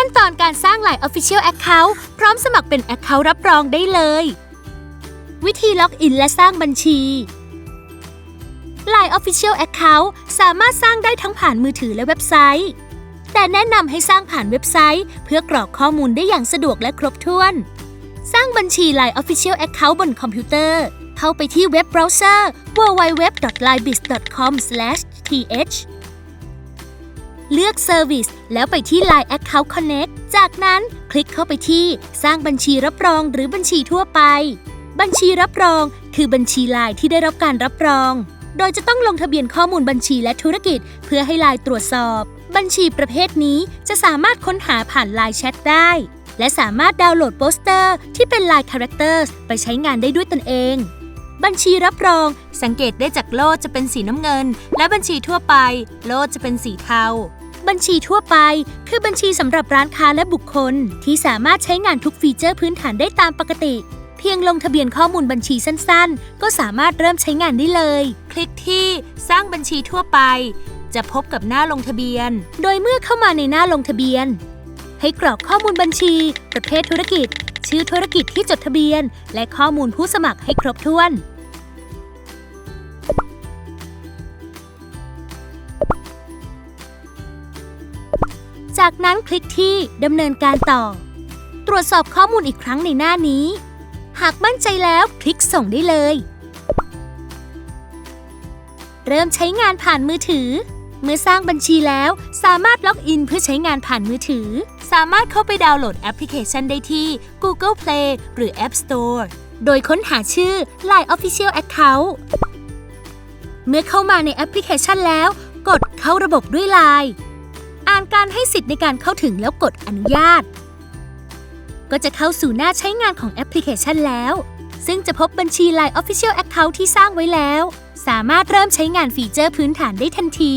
ขั้นตอนการสร้าง Line Official Account พร้อมสมัครเป็น Account รับรองได้เลย วิธีล็อกอินและสร้างบัญชี Line Official Account สามารถสร้างได้ทั้งผ่านมือถือและเว็บไซต์ แต่แนะนำให้สร้างผ่านเว็บไซต์ เพื่อกรอกข้อมูลได้อย่างสะดวกและครบถ้วน สร้างบัญชี Line Official Account บนคอมพิวเตอร์ เข้าไปที่เว็บเบราว์เซอร์ www.linebiz.com/th เลือก Service แล้วไปที่ Line Account Connect จากนั้นคลิกเข้าไปที่สร้างบัญชีรับรองหรือบัญชีทั่วไป บัญชีรับรองคือบัญชี Line ที่ได้รับการรับรอง โดยจะต้องลงทะเบียนข้อมูลบัญชีและธุรกิจ เพื่อให้ Line ตรวจสอบ บัญชีประเภทนี้จะสามารถค้นหาผ่าน Line แชทได้ และสามารถดาวน์โหลดโปสเตอร์ที่เป็น Line Characters ไปใช้งานได้ด้วยตนเองบัญชีรับรอง สังเกตได้จากโล่จะเป็นสีน้ำเงิน และบัญชีทั่วไป โล่จะเป็นสีเทา บัญชีทั่วไป คือบัญชีสำหรับร้านค้าและบุคคล ที่สามารถใช้งานทุกฟีเจอร์พื้นฐานได้ตามปกติ เพียงลงทะเบียนข้อมูลบัญชีสั้นๆ ก็สามารถเริ่มใช้งานได้เลย คลิกที่สร้างบัญชีทั่วไป จะพบกับหน้าลงทะเบียน โดยเมื่อเข้ามาในหน้าลงทะเบียน ให้กรอกข้อมูลบัญชี ประเภทธุรกิจ ชื่อธุรกิจที่จดทะเบียน และข้อมูลผู้สมัครให้ครบถ้วน จากนั้นคลิกที่ดำเนินการต่อ ตรวจสอบข้อมูลอีกครั้งในหน้านี้ หากมั่นใจแล้วคลิกส่งได้เลย เริ่มใช้งานผ่านมือถือ เมื่อสร้างบัญชีแล้วสามารถล็อกอินเพื่อใช้งานผ่านมือถือ สามารถเข้าไปดาวน์โหลดแอปพลิเคชันได้ที่ Google Play หรือ App Store โดยค้นหาชื่อ Line Official Account เมื่อเข้ามาในแอปพลิเคชันแล้ว กดเข้าระบบด้วย Line านการให้สิทธิ์ในการเข้าถึงแล้วกดอนุญาต ก็จะเข้าสู่หน้าใช้งานของแอปพลิเคชันแล้ว ซึ่งจะพบบัญชี Line Official Account ที่สร้างไว้แล้ว สามารถเริ่มใช้งานฟีเจอร์พื้นฐานได้ทันที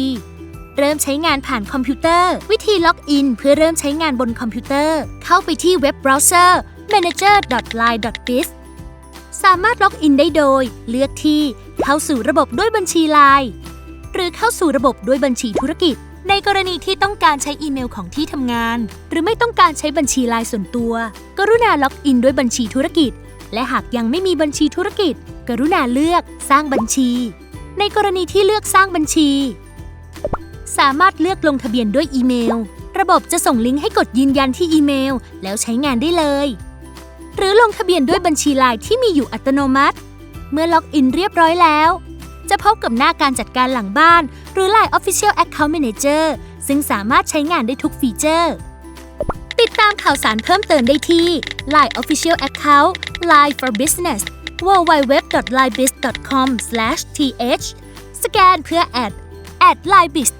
เริ่มใช้งานผ่านคอมพิวเตอร์ วิธีล็อกอิน เพื่อเริ่มใช้งานบนคอมพิวเตอร์ เข้าไปที่เว็บเบราว์เซอร์ manager.line.biz สามารถล็อกอินได้โดย เลือกที่เข้าสู่ระบบด้วยบัญชี Line หรือเข้าสู่ระบบด้วยบัญชีธุรกิจ ในกรณีที่ต้องการใช้อีเมลของที่ทำงาน หรือไม่ต้องการใช้บัญชีไลน์ส่วนตัว กรุณาล็อกอินด้วยบัญชีธุรกิจ และหากยังไม่มีบัญชีธุรกิจ กรุณาเลือกสร้างบัญชี ในกรณีที่เลือกสร้างบัญชี สามารถเลือกลงทะเบียนด้วยอีเมล ระบบจะส่งลิงก์ให้กดยืนยันที่อีเมล แล้วใช้งานได้เลย หรือลงทะเบียนด้วยบัญชีไลน์ที่มีอยู่อัตโนมัติ เมื่อล็อกอินเรียบร้อยแล้ว จะพบกับหน้าการจัดการหลังบ้าน หรือ Line Official Account Manager ซึ่งสามารถใช้งานได้ทุกฟีเจอร์ ติดตามข่าวสารเพิ่มเติมได้ที่ Line Official Account Line for Business www.linebiz.com/th สแกนเพื่อแอด at linebizth